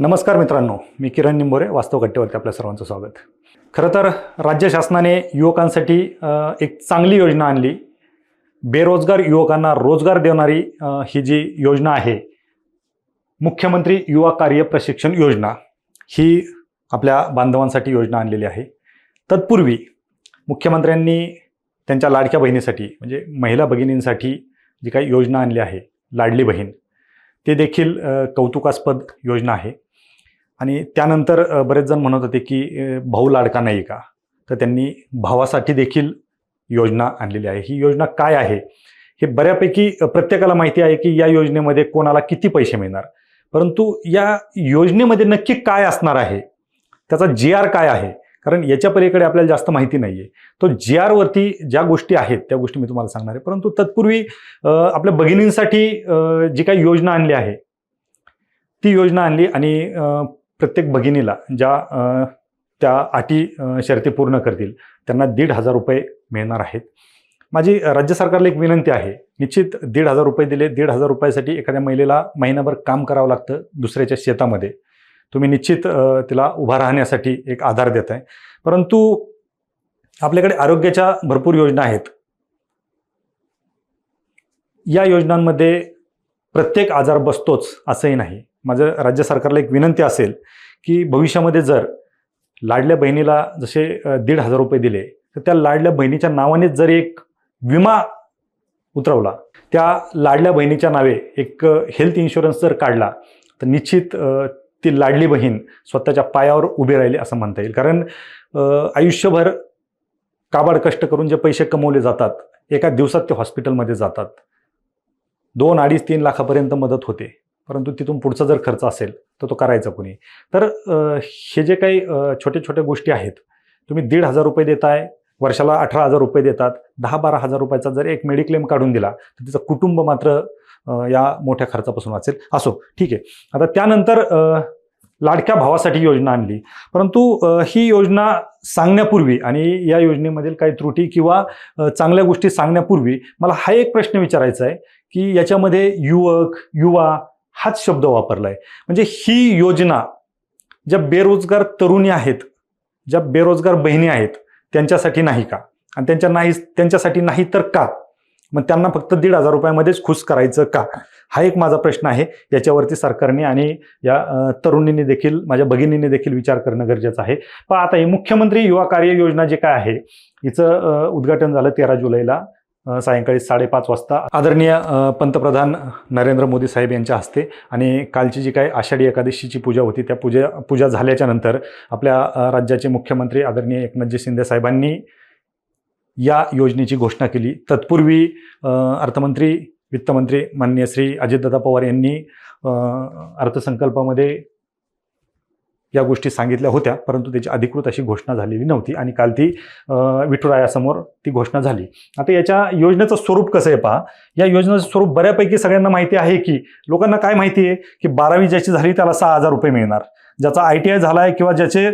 नमस्कार मित्रांनो मी किरण निंबोरे वास्तव कट्टेवरती आपल्या सर्वांचं स्वागत. खरं तर राज्य शासनाने युवकांसाठी एक चांगली योजना आणली. बेरोजगार युवकांना रोजगार देणारी ही जी योजना आहे मुख्यमंत्री युवा कार्य प्रशिक्षण योजना ही आपल्या बांधवांसाठी योजना आणलेली आहे. तत्पूर्वी मुख्यमंत्र्यांनी त्यांच्या लाडक्या बहिणीसाठी म्हणजे महिला भगिनींसाठी जी काही योजना आणली आहे लाडली बहीण ते देखील कौतुकास्पद योजना आहे. आणि त्यानंतर बरेच जण म्हणत होते की भाऊ लाडका नाही का? तर त्यांनी भावासाठी देखील योजना आणलेली आहे. ही योजना काय आहे? हे बऱ्यापैकी प्रत्येकाला माहिती आहे की या योजनेमध्ये कोणाला किती पैसे मिळणार. परंतु या योजनेमध्ये नक्की काय असणार आहे? त्याचा जी आर काय आहे? कारण याच्या पलीकडे आपल्याला जास्त माहिती नाही आहे तो जी आरवरती ज्या गोष्टी आहेत त्या गोष्टी मी तुम्हाला सांगणार आहे. परंतु तत्पूर्वी आपल्या भगिनींसाठी जी काही योजना आणली आहे ती योजना आणली आणि प्रत्येक भगिनीला ज्या त्या अटी शर्ती पूर्ण करतील त्यांना दीड हजार रुपये मिळणार आहेत. माझी राज्य सरकारला एक विनंती आहे निश्चित दीड हजार रुपये दिले दीड हजार रुपयासाठी एखाद्या महिलेला महिनाभर काम करावं लागतं दुसऱ्याच्या शेतामध्ये. तुम्ही निश्चित तिला उभा राहण्यासाठी एक आधार देत आहे परंतु आपल्याकडे आरोग्याच्या भरपूर योजना आहेत. या योजनांमध्ये प्रत्येक आजार बसतोच असंही नाही. माझं राज्य सरकारला एक विनंती असेल की भविष्यामध्ये जर लाडल्या बहिणीला जसे दीड हजार रुपये दिले तर त्या लाडल्या बहिणीच्या नावानेच जर एक विमा उतरवला त्या लाडल्या बहिणीच्या नावे एक हेल्थ इन्शुरन्स जर काढला तर निश्चित ती लाडली बहीण स्वतःच्या पायावर उभी राहिली असं म्हणता येईल. कारण आयुष्यभर काबाड कष्ट करून जे पैसे कमवले जातात एका दिवसात ते हॉस्पिटलमध्ये जातात. दोन अडीच तीन लाखापर्यंत मदत होते. परंतु तिथून पुढचा जर खर्च असेल तर तो करायचा कोणी. तर हे जे काही अ, छोटे छोट्या गोष्टी आहेत तुम्ही दीड हजार रुपये देताय वर्षाला अठरा हजार रुपये देतात दहा बारा हजार रुपयाचा जर एक मेडिक्लेम काढून दिला तर तिचं कुटुंब मात्र या मोठ्या खर्चापासून वाचेल. असो ठीक आहे. आता त्यानंतर लाडक्या भावासाठी योजना आणली. परंतु ही योजना सांगण्यापूर्वी आणि या योजनेमधील काही त्रुटी किंवा चांगल्या गोष्टी सांगण्यापूर्वी मला हा एक प्रश्न विचारायचा आहे की याच्यामध्ये युवक युवा हाच शब्द वापरला आहे म्हणजे ही योजना ज्या बेरोजगार तरुणी आहेत ज्या बेरोजगार बहिणी आहेत त्यांच्यासाठी नाही का? आणि त्यांच्या नाही त्यांच्यासाठी नाही तर का? मग त्यांना फक्त दीड हजार रुपयामध्येच खुश करायचं का? हा एक माझा प्रश्न आहे. याच्यावरती सरकारने आणि या तरुणींनी देखील माझ्या भगिनींनी देखील विचार करणं गरजेचं आहे. पण आता ही मुख्यमंत्री युवा कार्य योजना जे काय आहे हिचं उद्घाटन झालं तेरा जुलैला. सायंकाळी साडेपाच वाजता आदरणीय पंतप्रधान नरेंद्र मोदी साहेब यांच्या हस्ते आणि कालची जी काही आषाढी एकादशीची पूजा होती त्या पूजा पूजा झाल्याच्यानंतर आपल्या राज्याचे मुख्यमंत्री आदरणीय एकनाथजी शिंदे साहेबांनी या योजनेची घोषणा केली. तत्पूर्वी अर्थमंत्री वित्तमंत्री माननीय श्री अजितदादा पवार यांनी अर्थसंकल्पामध्ये या गोष्टी सांगितल्या होत्या परंतु त्याची अधिकृत अशी घोषणा झालेली नव्हती आणि काल ती विठुरायासमोर ती घोषणा झाली. आता याच्या योजनेचं स्वरूप कसं आहे पहा? या योजनेचं स्वरूप बऱ्यापैकी सगळ्यांना माहिती आहे की लोकांना काय माहिती आहे? की बारावी ज्याची झाली त्याला सहा हजार रुपये मिळणार. ज्याचा आय टी आय झाला आहे किंवा ज्याचे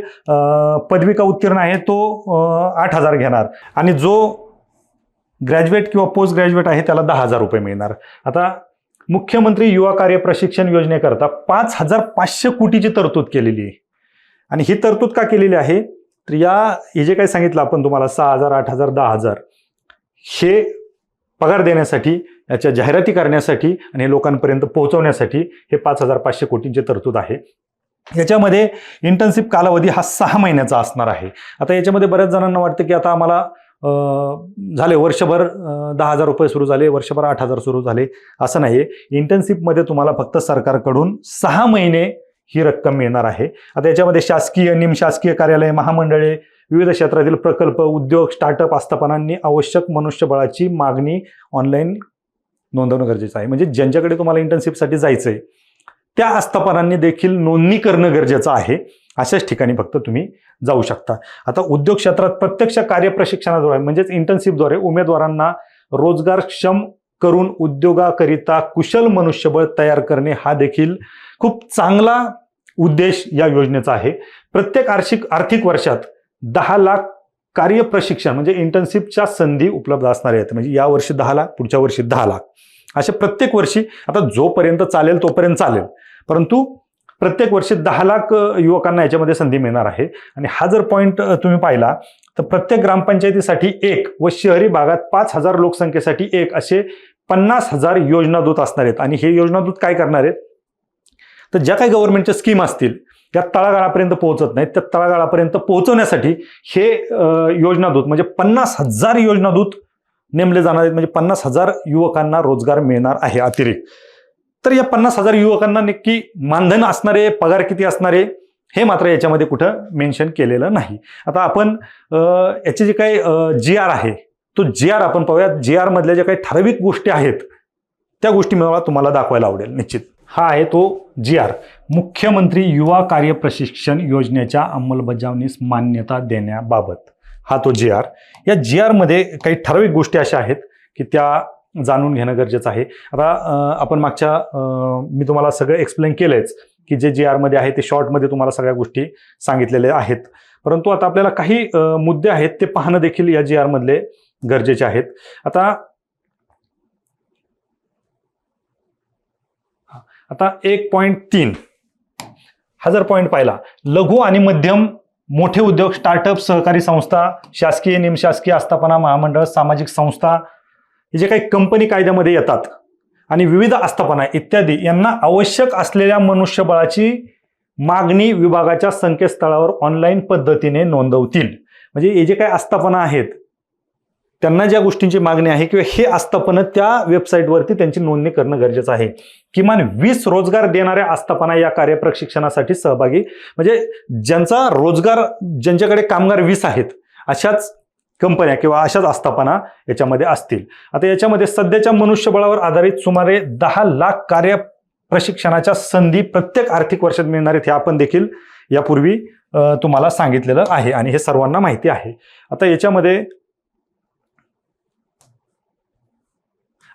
पदविका उत्तीर्ण आहे तो आठ हजार घेणार. आणि जो ग्रॅज्युएट किंवा पोस्ट ग्रॅज्युएट आहे त्याला दहा हजार रुपये मिळणार. आता मुख्यमंत्री युवा कार्य प्रशिक्षण योजनेकरता पाच हजार पाचशे कोटीची तरतूद केलेली आहे. आणि ही तरतूद का केलेली आहे? तर या हे जे काही सांगितलं आपण तुम्हाला सहा हजार आठ हजार दहा हजार हे पगार देण्यासाठी याच्या जाहिराती करण्यासाठी आणि लोकांपर्यंत पोहोचवण्यासाठी हे पाच हजार पाचशे कोटींची तरतूद आहे. याच्यामध्ये इंटर्नशिप कालावधी हा सहा महिन्याचा असणार आहे. आता याच्यामध्ये बऱ्याच जणांना वाटतं की आता आम्हाला झाले वर्षभर दहा हजार रुपये सुरू झाले वर्षभर आठ हजार सुरू झाले असं नाही आहे इंटर्नशिपमध्ये तुम्हाला फक्त सरकारकडून सहा महिने ही रक्कम मिळणार आहे. आता याच्यामध्ये शासकीय निमशासकीय कार्यालय महामंडळे विविध क्षेत्रातील प्रकल्प उद्योग स्टार्टअप आस्थापनांनी आवश्यक मनुष्यबळाची मागणी ऑनलाईन नोंदवणं गरजेचं आहे. म्हणजे ज्यांच्याकडे तुम्हाला इंटर्नशिपसाठी जायचं आहे त्या आस्थापनांनी देखील नोंदणी करणं गरजेचं आहे. अशाच ठिकाणी फक्त तुम्ही जाऊ शकता. आता उद्योग क्षेत्रात प्रत्यक्ष कार्य प्रशिक्षणाद्वारे म्हणजेच इंटर्नशिपद्वारे उमेदवारांना रोजगारक्षम करून उद्योगाकरिता कुशल मनुष्यबळ तयार करणे हा देखील खूप चांगला उद्देश या योजनेचा आहे. प्रत्येक आर्थिक आर्थिक वर्षात दहा लाख कार्यप्रशिक्षण म्हणजे इंटर्नशिपच्या संधी उपलब्ध असणार आहेत. म्हणजे या वर्षी दहा लाख पुढच्या वर्षी दहा लाख. असे प्रत्येक वर्षी आता जोपर्यंत चालेल तोपर्यंत चालेल. परंतु प्रत्येक वर्षी दहा लाख युवकांना याच्यामध्ये संधी मिळणार आहे. आणि हा जर पॉईंट तुम्ही पाहिला तर प्रत्येक ग्रामपंचायतीसाठी एक व शहरी भागात पाच हजार लोकसंख्येसाठी एक असे पन्नास हजार योजनादूत असणार आहेत. आणि हे योजनादूत काय करणार आहेत? तर ज्या काही गव्हर्नमेंटच्या स्कीम असतील त्या तळागाळापर्यंत पोहोचत नाहीत. त्या तळागाळापर्यंत पोहोचवण्यासाठी हे योजनादूत म्हणजे पन्नास हजार योजनादूत नेमले जाणार आहेत. म्हणजे पन्नास हजार युवकांना रोजगार मिळणार आहे अतिरिक्त. तर या पन्नास हजार युवकांना नक्की मानधन असणारे पगार किती असणारे हे मात्र याच्यामध्ये कुठं मेन्शन केलेलं नाही. आता आपण याचे जे काही जी आर आहे तो जी आर आपण पाहूयात. जी आर मधल्या ज्या काही ठराविक गोष्टी आहेत त्या गोष्टी मला तुम्हाला दाखवायला आवडेल निश्चित. हा आहे तो जी आर मुख्यमंत्री युवा कार्य प्रशिक्षण योजनेच्या अंमलबजावणीस मान्यता देण्याबाबत. हा तो जी आर या जी आरमध्ये काही ठराविक गोष्टी अशा आहेत की त्या जाणून घेणं गरजेचं आहे. आता आपण मागच्या मी तुम्हाला सगळं एक्सप्लेन केलंच की जे जी आरमध्ये आहे ते शॉर्टमध्ये तुम्हाला सगळ्या गोष्टी सांगितलेल्या आहेत. परंतु आता आपल्याला काही मुद्दे आहेत ते पाहणं देखील या जी आरमधले गरजेचे आहेत. आता आता एक पॉईंट तीन. हा जर पॉईंट पाहिला लघु आणि मध्यम मोठे उद्योग स्टार्टअप सहकारी संस्था शासकीय निमशासकीय आस्थापना महामंडळ सामाजिक संस्था हे जे काही कंपनी कायद्यामध्ये येतात आणि विविध आस्थापना इत्यादी यांना आवश्यक असलेल्या मनुष्यबळाची मागणी विभागाच्या संकेतस्थळावर ऑनलाईन पद्धतीने नोंदवतील. म्हणजे हे जे काही आस्थापना आहेत त्यांना ज्या गोष्टींची मागणी आहे किंवा हे आस्थापनं त्या वेबसाईटवरती त्यांची नोंदणी करणं गरजेचं आहे. किमान वीस रोजगार देणाऱ्या आस्थापना या कार्यप्रशिक्षणासाठी सहभागी म्हणजे ज्यांचा रोजगार ज्यांच्याकडे कामगार वीस आहेत अशाच कंपन्या किंवा अशाच आस्थापना याच्यामध्ये असतील. आता याच्यामध्ये सध्याच्या मनुष्यबळावर आधारित सुमारे दहा लाख कार्य प्रशिक्षणाच्या संधी प्रत्येक आर्थिक वर्षात मिळणार आहेत हे आपण देखील यापूर्वी तुम्हाला सांगितलेलं आहे आणि हे सर्वांना माहिती आहे. आता याच्यामध्ये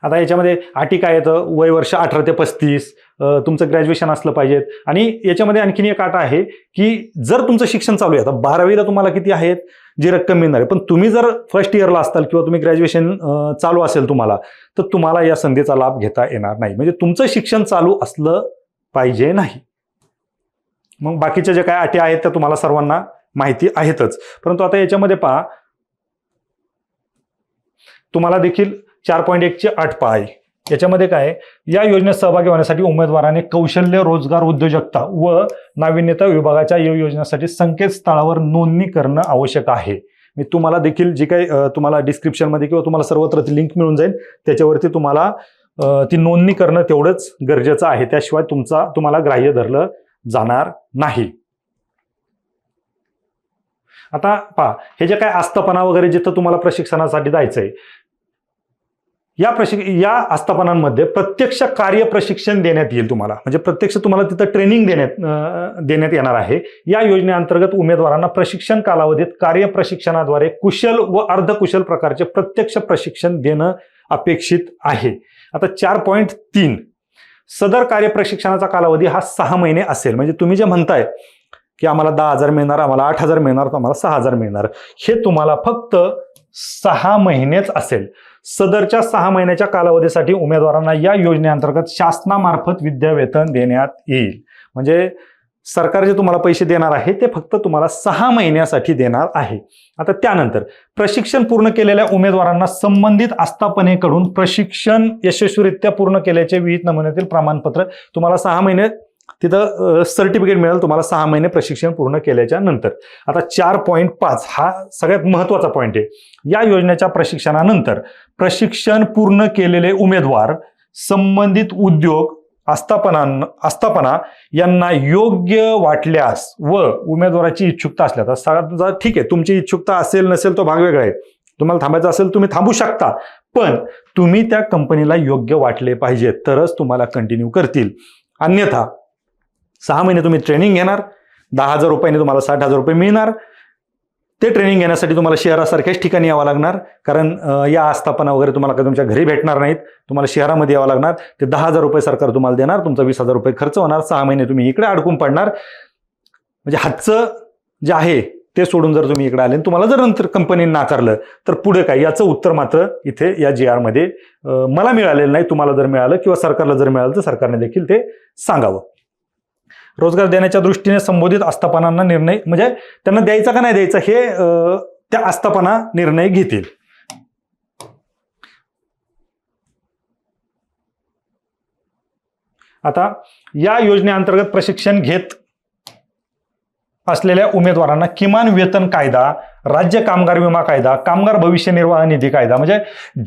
आता याच्यामध्ये आटी काय येतं वय वर्ष अठरा ते पस्तीस तुमचं ग्रॅज्युएशन असलं पाहिजे आणि याच्यामध्ये आणखीन एक आटा आहे की जर तुमचं शिक्षण चालू आहे आता बारावीला तुम्हाला किती आहेत जी रक्कम मिळणार आहे पण तुम्ही जर फर्स्ट इयरला असताल किंवा तुम्ही ग्रॅज्युएशन चालू असेल तुम्हाला तर तुम्हाला या संधीचा लाभ घेता येणार नाही. म्हणजे तुमचं शिक्षण चालू असलं पाहिजे नाही. मग बाकीच्या ज्या काय अटी आहेत त्या तुम्हाला सर्वांना माहिती आहेतच. परंतु आता याच्यामध्ये पहा तुम्हाला देखील चार पॉईंट एकचे आठ पहा आहे. याच्यामध्ये काय आहे? या योजनेत सहभागी होण्यासाठी उमेदवाराने कौशल्य रोजगार उद्योजकता व नाविन्यता विभागाच्या या योजनेसाठी संकेतस्थळावर नोंदणी करणं आवश्यक आहे मी तुम्हाला देखील जी काही तुम्हाला डिस्क्रिप्शनमध्ये किंवा तुम्हाला सर्वत्र ती लिंक मिळून जाईल त्याच्यावरती तुम्हाला ती नोंदणी करणं तेवढंच गरजेचं आहे त्याशिवाय तुमचा तुम्हाला ग्राह्य धरलं जाणार नाही आता पहा हे जे काय आस्थापना वगैरे जिथं तुम्हाला प्रशिक्षणासाठी जायचंय या प्रशिक या आस्थापनांमध्ये प्रत्यक्ष कार्य प्रशिक्षण देण्यात येईल तुम्हाला. म्हणजे प्रत्यक्ष तुम्हाला तिथं ट्रेनिंग देण्यात देण्यात येणार आहे. या योजनेअंतर्गत उमेदवारांना प्रशिक्षण कालावधीत कार्य प्रशिक्षणाद्वारे कुशल व अर्धकुशल प्रकारचे प्रत्यक्ष प्रशिक्षण देणं अपेक्षित आहे. आता चार पॉईंट तीन. सदर कार्य प्रशिक्षणाचा कालावधी हा सहा महिने असेल. म्हणजे तुम्ही जे म्हणताय की आम्हाला दहा हजार मिळणार आम्हाला आठ हजार मिळणार तर आम्हाला सहा हजार मिळणार. हे तुम्हाला फक्त सहा महिनेच असेल. सदरच्या सहा महिन्याच्या कालावधीसाठी उमेदवारांना या योजनेअंतर्गत शासनामार्फत विद्यावेतन देण्यात येईल. म्हणजे सरकार जे तुम्हाला पैसे देणार आहे ते फक्त तुम्हाला सहा महिन्यासाठी देणार आहे. आता त्यानंतर प्रशिक्षण पूर्ण केलेल्या उमेदवारांना संबंधित आस्थापनेकडून प्रशिक्षण यशस्वीरित्या पूर्ण केल्याचे विविध नमुन्यातील प्रमाणपत्र तुम्हाला सहा महिने तिथं सर्टिफिकेट मिळेल तुम्हाला सहा महिने प्रशिक्षण पूर्ण केल्याच्यानंतर. आता चार पॉईंट पाच हा सगळ्यात महत्त्वाचा पॉईंट आहे. या योजनेच्या प्रशिक्षणानंतर प्रशिक्षण पूर्ण केलेले उमेदवार संबंधित उद्योग आस्थापना आस्थापना यांना योग्य वाटल्यास व उमेदवाराची इच्छुकता असल्यास समजा ठीक आहे तुमची इच्छुकता असेल नसेल तो भाग वेगळा आहे. तुम्हाला थांबायचं असेल तुम्ही थांबू शकता. पण तुम्ही त्या कंपनीला योग्य वाटले पाहिजे तरच तुम्हाला कंटिन्यू करतील. अन्यथा सहा महिने तुम्ही ट्रेनिंग घेणार दहा हजार रुपयाने तुम्हाला साठ हजार रुपये मिळणार. ते ट्रेनिंग घेण्यासाठी तुम्हाला शहरासारख्याच ठिकाणी यावं लागणार कारण या आस्थापना वगैरे तुम्हाला काही तुमच्या घरी भेटणार नाहीत. तुम्हाला शहरामध्ये यावं लागणार. ते दहा हजार रुपये सरकार तुम्हाला देणार तुमचा वीस हजार रुपये खर्च होणार सहा महिने तुम्ही इकडे अडकून पडणार. म्हणजे हातचं जे आहे ते सोडून जर तुम्ही इकडे आले आणि तुम्हाला जर नंतर कंपनीने नाकारलं तर पुढे काय? याचं उत्तर मात्र इथे या जी आरमध्ये मला मिळालेलं नाही तुम्हाला जर मिळालं किंवा सरकारला जर मिळालं तर सरकारने देखील ते सांगावं. रोजगार देण्याच्या दृष्टीने संबोधित आस्थापनांना निर्णय म्हणजे त्यांना द्यायचा का नाही द्यायचा हे त्या आस्थापना निर्णय घेतील. आता या योजनेअंतर्गत प्रशिक्षण घेत असलेल्या उमेदवारांना किमान वेतन कायदा राज्य कामगार विमा कायदा कामगार भविष्य निर्वाह निधी कायदा म्हणजे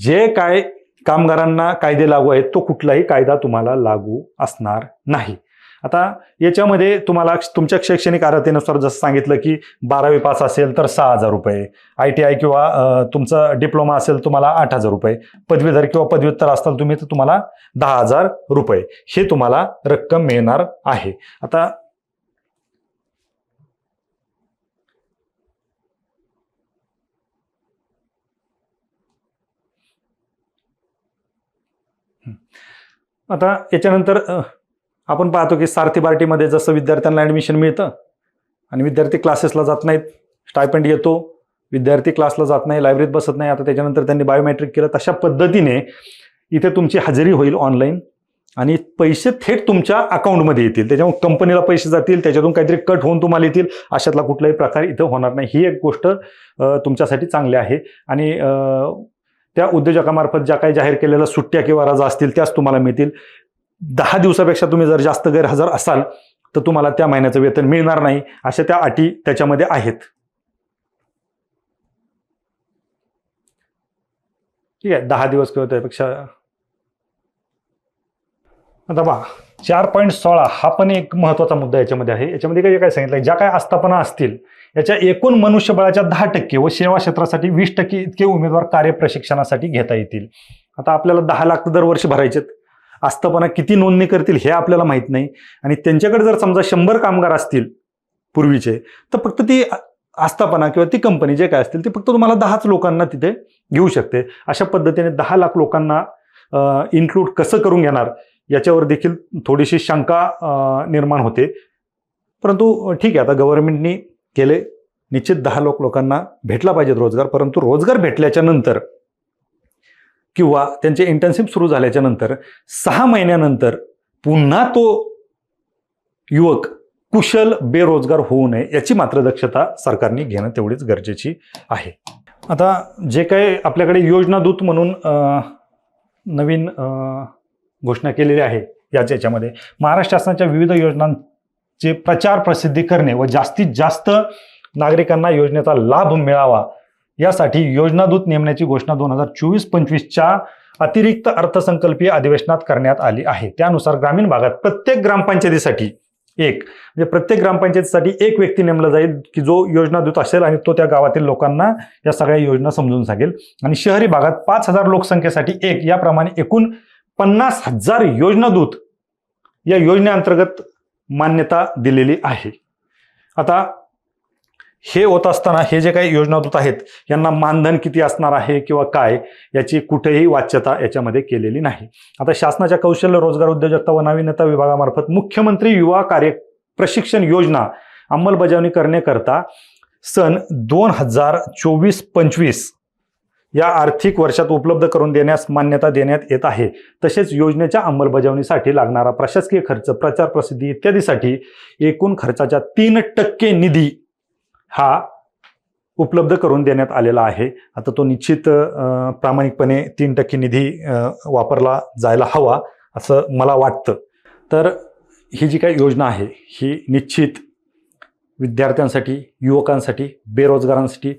जे काय कामगारांना कायदे लागू आहेत तो कुठलाही कायदा तुम्हाला लागू असणार नाही. आता याच्यामध्ये तुम्हाला तुमच्या शैक्षणिक अर्हतेनुसार जसं सांगितलं की बारावी पास असेल तर सहा हजार रुपये. आय टी आय किंवा तुमचा डिप्लोमा असेल तुम्हाला आठ हजार रुपये. पदवीधर किंवा पदव्युत्तर असाल तुम्ही तर तुम्हाला दहा हजार रुपये. हे तुम्हाला रक्कम मिळणार आहे. आता आता याच्यानंतर आपण पाहतो की सारथी पार्टीमध्ये जसं विद्यार्थ्यांना ॲडमिशन मिळतं आणि विद्यार्थी क्लासेसला जात नाहीत स्टायपंड येतो विद्यार्थी क्लासला जात नाही लायब्ररीत बसत नाही आता त्याच्यानंतर त्यांनी बायोमेट्रिक केलं तशा पद्धतीने इथे तुमची हजेरी होईल ऑनलाईन आणि पैसे थेट तुमच्या अकाउंटमध्ये येतील. त्याच्यामुळे कंपनीला पैसे जातील त्याच्यातून काहीतरी कट होऊन तुम्हाला येतील अशातला कुठलाही प्रकार इथं होणार नाही. ही एक गोष्ट तुमच्यासाठी चांगली आहे. आणि त्या उद्योजकामार्फत ज्या काही जाहीर केलेल्या सुट्ट्या किंवा रजा असतील त्याच तुम्हाला मिळतील. दहा दिवसापेक्षा तुम्ही जर जास्त गैरहजर असाल तर तुम्हाला त्या महिन्याचं वेतन मिळणार नाही. अशा त्या अटी त्याच्यामध्ये आहेत. ठीक आहे दहा दिवस किंवा त्यापेक्षा. आता बा चार पॉईंट सोळा हा पण एक महत्त्वाचा मुद्दा याच्यामध्ये आहे. याच्यामध्ये काय काय सांगितलं ज्या काय आस्थापना असतील याच्या एकूण मनुष्यबळाच्या दहा टक्के व सेवा क्षेत्रासाठी वीस टक्के इतके उमेदवार कार्य प्रशिक्षणासाठी घेता येतील. आता आपल्याला दहा लाख दरवर्षी दरवर्षी भरायचेत. आस्थापना किती नोंदणी करतील हे आपल्याला माहीत नाही. आणि त्यांच्याकडे जर समजा शंभर कामगार असतील पूर्वीचे तर फक्त ती आस्थापना किंवा ती कंपनी जे काय असतील ते फक्त तुम्हाला दहाच लोकांना तिथे घेऊ शकते. अशा पद्धतीने दहा लाख लोकांना इन्क्लूड कसं करून घेणार याच्यावर देखील थोडीशी शंका निर्माण होते. परंतु ठीक आहे आता गव्हर्नमेंटनी केले. निश्चित दहा लोक लोकांना भेटला पाहिजेत रोजगार परंतु रोजगार भेटल्याच्या नंतर किंवा त्यांचे इंटर्नशिप सुरू झाल्याच्यानंतर सहा महिन्यानंतर पुन्हा तो युवक कुशल बेरोजगार होऊ नये याची मात्र दक्षता सरकारने घेणं तेवढीच गरजेची आहे. आता जे काही आपल्याकडे योजनादूत म्हणून नवीन घोषणा केलेली आहे याच याच्यामध्ये महाराष्ट्र शासनाच्या विविध योजनांचे प्रचार प्रसिद्धी करणे व जास्तीत जास्त नागरिकांना योजनेचा लाभ मिळावा यासाठी योजनादूत नेमण्याची घोषणा दोन हजार चोवीस पंचवीसच्या अतिरिक्त अर्थसंकल्पीय अधिवेशनात करण्यात आली आहे. त्यानुसार ग्रामीण भागात प्रत्येक ग्रामपंचायतीसाठी एक म्हणजे प्रत्येक ग्रामपंचायतीसाठी एक व्यक्ती नेमला जाईल की जो योजनादूत असेल आणि तो त्या गावातील लोकांना या सगळ्या योजना समजून सांगेल. आणि शहरी भागात पाच हजार लोकसंख्येसाठी एक याप्रमाणे एकूण पन्नास हजार योजनादूत या योजनेअंतर्गत मान्यता दिलेली आहे. आता हे होत असताना हे जे काही योजनादूत आहेत यांना मानधन किती असणार आहे किंवा काय याची कुठेही वाच्यता याच्यामध्ये केलेली नाही. आता शासनाच्या कौशल्य रोजगार उद्योजकता व नाविन्यता विभागामार्फत मुख्यमंत्री युवा कार्य प्रशिक्षण योजना अंमलबजावणी करण्याकरता सन दोन हजार चोवीस पंचवीस या आर्थिक वर्षात उपलब्ध करून देण्यास मान्यता देण्यात येत आहे. तसेच योजनेच्या अंमलबजावणीसाठी लागणारा प्रशासकीय खर्च प्रचार प्रसिद्धी इत्यादीसाठी एकूण खर्चाच्या तीन टक्के निधी हा उपलब्ध करून देण्यात आलेला आहे. आता तो निश्चित प्रामाणिकपणे तीन टक्के निधी वापरला जायला हवा असं मला वाटतं. तर ही जी काही योजना आहे ही निश्चित विद्यार्थ्यांसाठी युवकांसाठी बेरोजगारांसाठी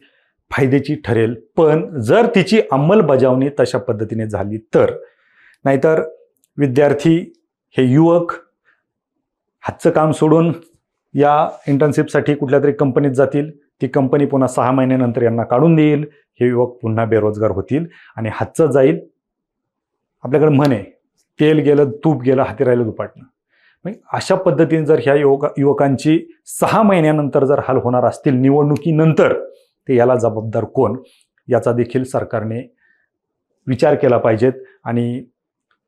फायद्याची ठरेल. पण जर तिची अंमलबजावणी तशा पद्धतीने झाली तर नाहीतर विद्यार्थी हे युवक हातचं काम सोडून या इंटर्नशिपसाठी कुठल्या तरी कंपनीत जातील. ती कंपनी पुन्हा सहा महिन्यानंतर यांना काढून देईल. हे युवक पुन्हा बेरोजगार होतील. आणि हातचं जाईल. आपल्याकडे म्हणे तेल गेलं तूप गेलं हाती राहिलं दुपाटणं मग अशा पद्धतीने जर ह्या युवका युवकांची सहा महिन्यानंतर जर हाल होणार असतील निवडणुकीनंतर ते याला जबाबदार कोण? याचा देखील सरकारने विचार केला पाहिजेत. आणि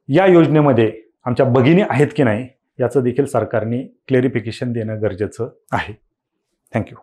या योजनेमध्ये आमच्या भगिनी आहेत की नाही याचं देखील सरकारने क्लेरिफिकेशन देणं गरजेचं आहे. थँक्यू